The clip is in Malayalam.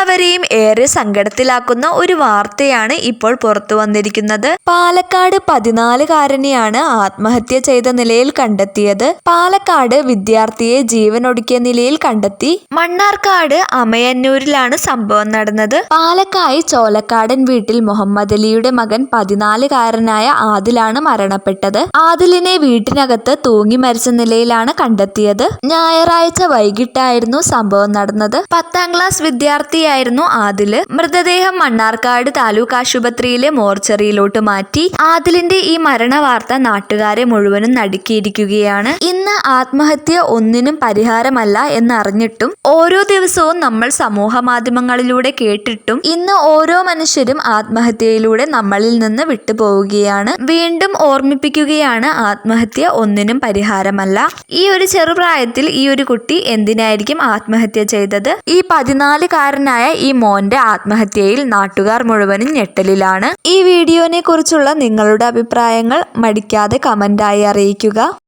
എല്ലാവരെയും ഏറെ സങ്കടത്തിലാക്കുന്ന ഒരു വാർത്തയാണ് ഇപ്പോൾ പുറത്തു വന്നിരിക്കുന്നത്. പാലക്കാട് പതിനാലുകാരനെയാണ് ആത്മഹത്യ ചെയ്ത നിലയിൽ കണ്ടെത്തിയത്. പാലക്കാട് വിദ്യാർത്ഥിയെ ജീവനൊടുക്കിയ നിലയിൽ കണ്ടെത്തി. മണ്ണാർക്കാട് അമയന്നൂരിലാണ് സംഭവം നടന്നത്. പാലക്കായി ചോലക്കാടൻ വീട്ടിൽ മുഹമ്മദ് അലിയുടെ മകൻ പതിനാലുകാരനായ ആദിലാണ് മരണപ്പെട്ടത്. ആദിലിനെ വീട്ടിനകത്ത് തൂങ്ങി മരിച്ച നിലയിലാണ് കണ്ടെത്തിയത്. ഞായറാഴ്ച വൈകിട്ടായിരുന്നു സംഭവം നടന്നത്. പത്താം ക്ലാസ് വിദ്യാർത്ഥിയായിരുന്നു ആദിൽ. മൃതദേഹം മണ്ണാർക്കാട് താലൂക്ക് ആശുപത്രിയിലെ മോർച്ചറിയിലോട്ട് മാറ്റി ആദിലിന്റെ ഈ മരണ വാർത്ത നാട്ടുകാരെ മുഴുവനും നടുക്കിയിരിക്കുകയാണ്. ഇന്ന് ആത്മഹത്യ ഒന്നിനും പരിഹാരമല്ല എന്നറിഞ്ഞിട്ടും ഓരോ ദിവസവും നമ്മൾ സമൂഹ മാധ്യമങ്ങളിലൂടെ കേട്ടിട്ടും ഇന്ന് ഓരോ മനുഷ്യരും ആത്മഹത്യയിലൂടെ നമ്മളിൽ നിന്ന് വിട്ടുപോവുകയാണ്. വീണ്ടും ഓർമ്മിപ്പിക്കുകയാണ് ആത്മഹത്യ ഒന്നിനും പരിഹാരമല്ല. ഈ ഒരു ചെറുപ്രായത്തിൽ ഈ ഒരു കുട്ടി എന്തിനായിരിക്കും ആത്മഹത്യ ചെയ്തത്? ഈ പതിനാലുകാരനായ ഈ മോന്റെ ആത്മഹത്യയിൽ നാട്ടുകാർ മുഴുവനും ഞെട്ടലിലാണ്. ഈ വീഡിയോനെ കുറിച്ചുള്ള നിങ്ങളുടെ അഭിപ്രായങ്ങൾ മടിക്കാതെ കമന്റായി അറിയിക്കുക.